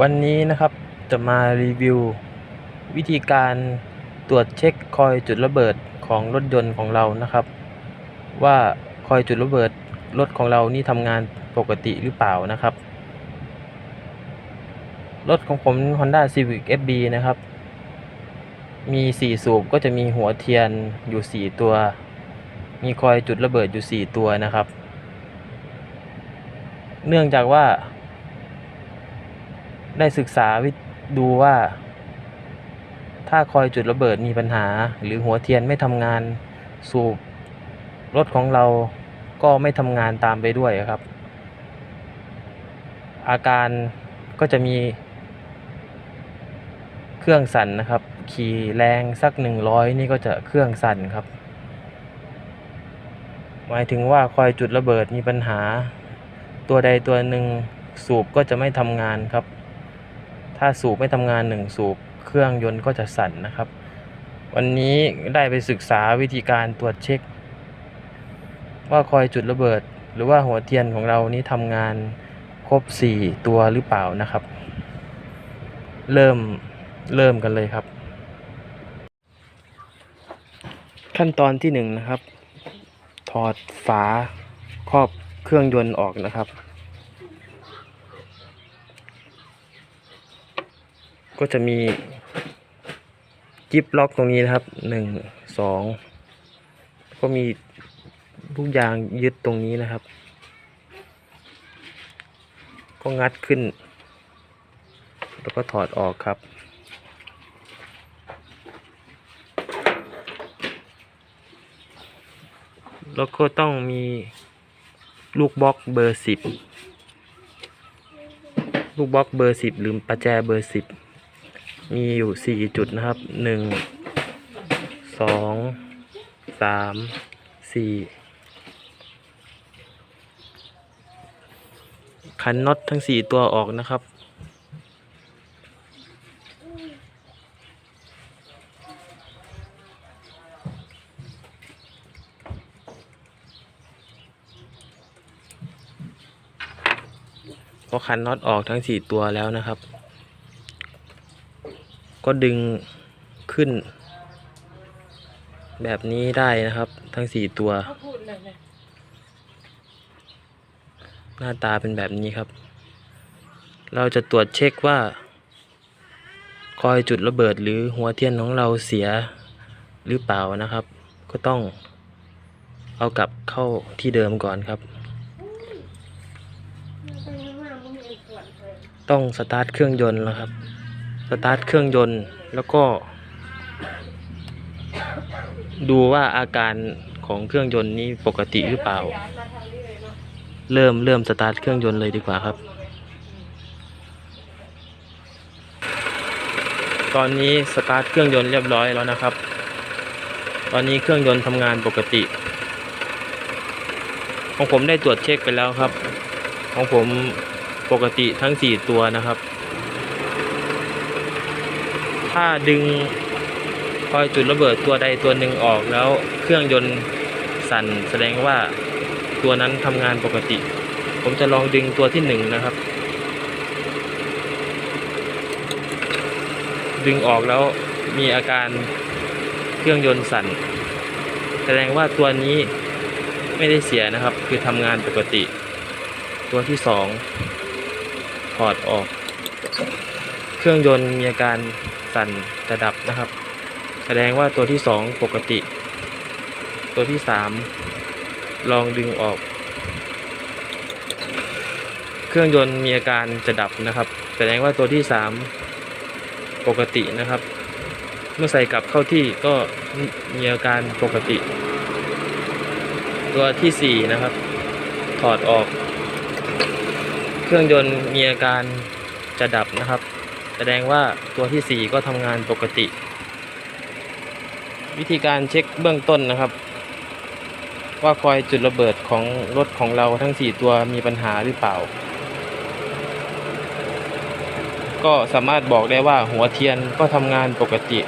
วันนี้นะครับจะมารีวิว วิธีการตรวจเช็คคอยจุดระเบิดของรถยนต์ของเรานะครับ ว่าคอยจุดระเบิดรถของเรานี่ทำงานปกติหรือเปล่านะครับ รถของผม Honda Civic FB นะครับ มี 4 สูบก็จะมีหัวเทียนอยู่ 4 ตัว มีคอยจุดระเบิดอยู่ 4 ตัวนะครับ เนื่องจากว่า ได้ศึกษาวิดูว่า ถ้าคอยจุดระเบิดมีปัญหา หรือหัวเทียนไม่ทำงานสูบรถของเราก็ไม่ทำงานตามไปด้วยครับ อาการก็จะมีเครื่องสั่นนะครับ ขี่แรงสักหนึ่งร้อยนี่ก็จะเครื่องสั่นครับ หมายถึงว่าคอยจุดระเบิดมีปัญหา ตัวใดตัวหนึ่งสูบก็จะไม่ทำงานครับ ถ้าสูบไม่ทำงานหนึ่งสูบเครื่องยนต์ก็จะสั่นนะครับ วันนี้ได้ไปศึกษาวิธีการตรวจเช็ค ว่าคอยจุดระเบิด หรือว่าหัวเทียนของเรานี้ทำงานครบ 4 ตัวหรือเปล่านะครับ เริ่มเริ่มกันเลยครับ ขั้นตอนที่หนึ่งนะครับ ถอดฝาครอบเครื่องยนต์ออกนะครับ ก็จะมีจิ๊บล็อกตรงนี้นะครับหนึ่งสองก็มีลูกยางยึดตรงนี้นะครับ ก็งัดขึ้น แล้วก็ถอดออกครับ แล้วก็ต้องมีลูกบล็อกเบอร์สิบลูกบล็อกเบอร์สิบหรือประแจเบอร์สิบ มีอยู่สี่จุดนะครับหนึ่งสองสามสี่ขันน็อตทั้งสี่ตัวออกนะครับ พอขันน็อตออกทั้งสี่ตัวแล้วนะครับ ก็ดึงขึ้น แบบนี้ได้นะครับ ทั้งสี่ตัว หน้าตาเป็นแบบนี้ครับ เราจะตรวจเช็คว่า คอยจุดระเบิดหรือหัวเทียนของเราเสียหรือเปล่านะครับ ก็ต้องเอากลับเข้าที่เดิมก่อนครับ ต้องสตาร์ทเครื่องยนต์แล้วครับ สตาร์ทเครื่องยนต์ แล้วก็ ดูว่าอาการของเครื่องยนต์นี้ปกติหรือเปล่า เริ่มเริ่มสตาร์ทเครื่องยนต์เลยดีกว่าครับ ตอนนี้สตาร์ทเครื่องยนต์เรียบร้อยแล้วนะครับ ตอนนี้เครื่องยนต์ทำงานปกติ ของผมได้ตรวจเช็คไปแล้วครับ ของผมปกติทั้ง 4 ตัวนะครับ ถ้าดึงคอยจุดระเบิดตัวใดตัวหนึ่งออกแล้วเครื่องยนต์สั่นแสดงว่าตัวนั้นทำงานปกติ ผมจะลองดึงตัวที่หนึ่งนะครับ ดึงออกแล้วมีอาการเครื่องยนต์สั่น แสดงว่าตัวนี้ไม่ได้เสียนะครับ คือทำงานปกติ ตัวที่สองถอดออก เครื่องยนต์มีอาการ สั่นจะดับนะครับ แสดงว่าตัวที่สองปกติ ตัวที่สามลองดึงออก เครื่องยนต์มีอาการจะดับนะครับ แสดงว่าตัวที่สามปกตินะครับ เมื่อใส่กลับเข้าที่ก็มีอาการปกติ ตัวที่สี่นะครับ ถอดออก เครื่องยนต์มีอาการจะดับนะครับ แสดงว่าตัวที่สี่ก็ทำงานปกติ วิธีการเช็คเบื้องต้นนะครับ ว่าคอยจุดระเบิดของรถของเราทั้ง 4 ตัวมีปัญหาหรือเปล่า ก็สามารถบอกได้ว่าหัวเทียนก็ทำงานปกติ